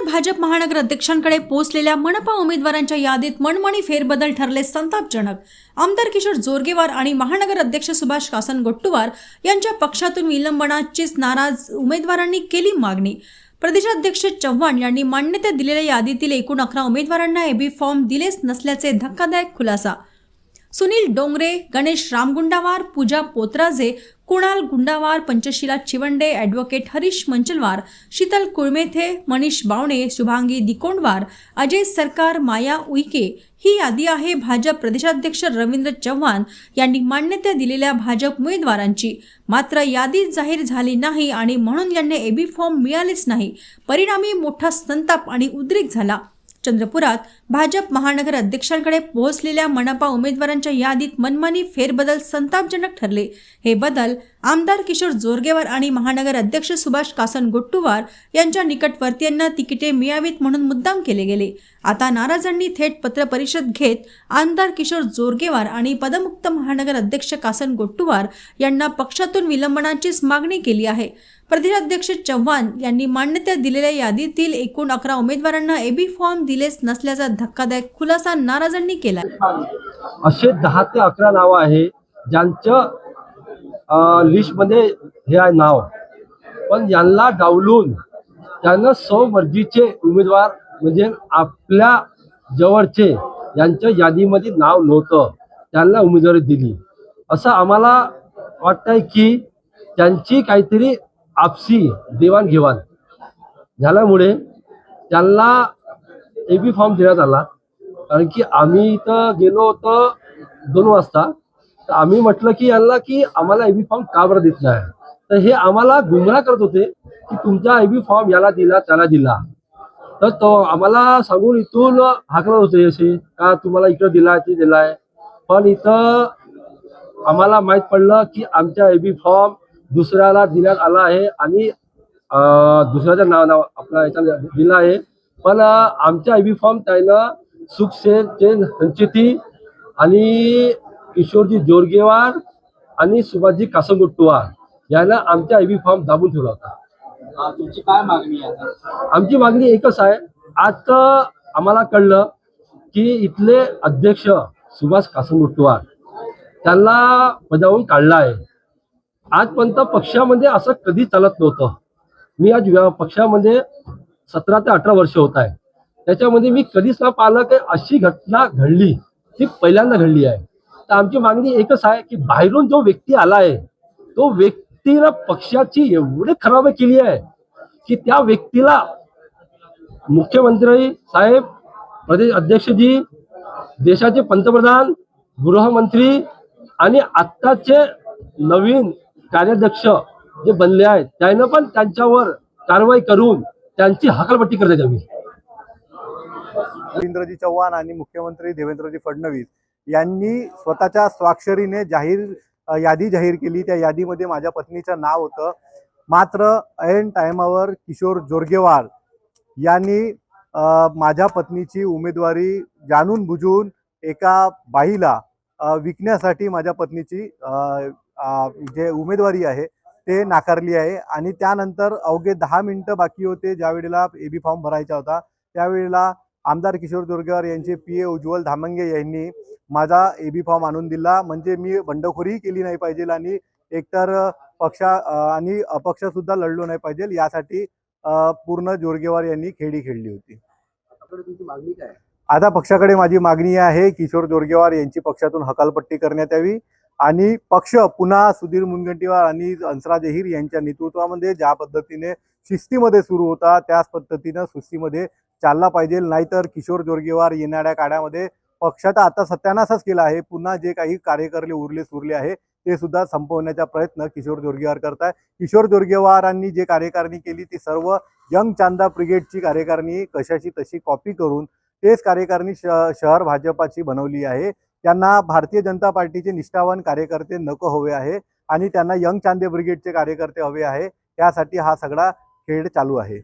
चंद्रपुरात भाजप महानगर अध्यक्षांकडे पोहोचलेल्या मनपा उमेदवारांच्या यादीत मनमणी फेरबदल ठरले संतापजनक. आमदार किशोर जोरगेवार आणि महानगर अध्यक्ष सुभाष कासन गोट्टुवार यांच्या पक्षातून विलंबनाचीच नाराज उमेदवारांनी केली मागणी. प्रदेशाध्यक्ष चव्हाण यांनी मान्यता दिलेल्या यादीतील एकूण अकरा उमेदवारांना एबी फॉर्म दिलेच नसल्याचे धक्कादायक खुलासा. सुनील डोंगरे गणेश रामगुंडावार पूजा पोत्राजे कुणाल गुंडावार पंचशिला चिवंडे ॲडव्होकेट हरीश मंचलवार शीतल कुळमेथे मनीष बावणे शुभांगी दिकोंडवार अजय सरकार माया उईके ही यादी आहे. भाजप प्रदेशाध्यक्ष रवींद्र चव्हाण यांनी मान्यता दिलेल्या भाजप उमेदवारांची. मात्र यादी जाहीर झाली नाही आणि म्हणून यांना एबी फॉर्म मिळालेच नाही. परिणामी मोठा संताप आणि उद्रेक झाला. चंद्रपुरात भाजप महानगर अध्यक्षांकडे पोहोचलेल्या मनपा उमेदवारांच्या यादीत मनमानी फेरबदल संतापजनक ठरले. हे बदल आमदार किशोर जोरगेवार आणि महानगर अध्यक्ष सुभाष कासन गोट्टुवार यांच्या निकटवर्तीयांना तिकिटे मिळावीत म्हणून मुद्दाम केले गेले. आता नाराजांनी थेट पत्रपरिषद घेत आमदार किशोर जोरगेवार आणि पदमुक्त महानगर अध्यक्ष कासन गोट्टुवार यांना पक्षातून विलंबनाचीच मागणी केली आहे. प्रदेशाध्यक्ष चव्हाण यांनी मान्यता दिलेल्या यादीतील एकूण अकरा उमेदवारांना एबी फॉर्म दिलेच नसल्याचा धक्कादायक खुलासा नाराजांनी केला. असे दहा ते अकरा नाव आहे ज्यांचं लिस्टमध्ये हे आहे नाव. पण यांना डावलून त्यांना स्वमर्जीचे उमेदवार म्हणजे आपल्या जवळचे यांच्या यादीमध्ये नाव नव्हतं. त्यांना उमेदवारी दिली. असं आम्हाला वाटतंय की त्यांची काहीतरी आपसी देवाणघेवाण झाल्यामुळे त्यांना ए बी फॉर्म देण्यात आला. कारण की आम्ही इथं गेलो होतो दोन वाजता. तर आम्ही म्हटलं की यांना की आम्हाला ए बी फॉर्म का बरं देत नाही? तर हे आम्हाला गुमराह करत होते की तुमचा ए बी फॉर्म याला दिला त्याला दिला. तर तो आम्हाला सांगून इथून हाकलत होते असे का तुम्हाला इकडं दिलाय ते दिलाय. पण इथं आम्हाला माहीत पडलं की आमच्या ए बी फॉर्म दुसऱ्याला देण्यात आला आहे आणि दुसऱ्याचं नाव नाव आपला याच्या दिलं आहे. पण अं, आमचा एबी फॉर्म त्यानं सुखसेनचे संचेती आणि किशोरजी जोरगेवार आणि सुभाषजी कासंगुट्टुवार यानं आमचा एबी फॉर्म दाबून ठेवला होता. तुमची काय मागणी आहे? आमची मागणी एकच आहे. आज आम्हाला कळलं की इथले अध्यक्ष सुभाष कासंगुट्टुवार त्यांना पदावून काढला आहे. आजपर्यंत पक्षामध्ये असं कधी चालत नव्हतं. मी आज पक्षामध्ये सतरा ते अठरा वर्ष होत आहे. त्याच्यामध्ये मी कधीच ना पाहिलं की अशी घटना घडली. ती पहिल्यांदा घडली आहे. तर आमची मागणी एकच आहे की बाहेरून जो व्यक्ती आला आहे तो व्यक्तीनं पक्षाची एवढी खराब केली आहे की त्या व्यक्तीला मुख्यमंत्री साहेब प्रदेश अध्यक्षजी देशाचे पंतप्रधान गृहमंत्री आणि आत्ताचे नवीन कार्याध्यक्ष जे बनले आहेत त्यानं पण त्यांच्यावर कारवाई करून त्यांची हकालपट्टी करण्यात यावी. रवींद्रजी चव्हाण आणि मुख्यमंत्री देवेंद्रजी फडणवीस यांनी स्वतःच्या स्वाक्षरीने जाहीर यादी जाहीर केली. त्या यादीमध्ये माझ्या पत्नीचं नाव होतं. मात्र ऐन टायमावर किशोर जोरगेवार यांनी माझ्या पत्नीची उमेदवारी जाणून बुजून एका बाईला विकण्यासाठी माझ्या पत्नीची जे उमेदवारी आहे ते नाकारली आहे. आणि त्यानंतर अवघे दहा मिनिटं बाकी होते. ज्या वेळेला एबी फॉर्म भरायचा होता त्यावेळेला आमदार किशोर जोरगेवार यांचे पी ए उज्ज्वल धामंगे यांनी माझा एबी फॉर्म आणून दिला. म्हणजे मी बंडखोरीही केली नाही पाहिजे आणि एकतर पक्षा आणि अपक्ष सुद्धा लढलो नाही पाहिजे. यासाठी पूर्ण जोरगेवार यांनी खेळी खेळली होती. तुमची मागणी काय आहे? आता पक्षाकडे माझी मागणी आहे किशोर जोरगेवार यांची पक्षातून हकालपट्टी करण्यात यावी. आणि पक्ष पुन्हा सुधीर मुनगंटीवार आणि हंसराज अहिर यांच्या नेतृत्वामध्ये ज्या पद्धतीने शिस्तीमध्ये सुरू होता त्याच पद्धतीनं सुस्तीमध्ये चालला पाहिजे. नाहीतर किशोर जोरगेवार येणाऱ्या काळामध्ये पक्षाचा आता सत्यानाशच केला आहे. पुन्हा जे काही कार्यकर्ते उरले सुरले आहे ते सुद्धा संपवण्याचा प्रयत्न किशोर जोरगेवार करताय. किशोर जोरगेवारांनी जे कार्यकारणी केली ती सर्व यंग चांदा ब्रिगेडची कार्यकारणी कशाची तशी कॉपी करून तेच कार्यकारणी श शहर भाजपाची बनवली आहे. त्यांना भारतीय जनता पार्टीचे निष्ठावान कार्यकर्ते नको हवे आहे आणि त्यांना यंग चांदे ब्रिगेडचे कार्यकर्ते हवे आहे. त्यासाठी हा सगळा खेळ चालू आहे.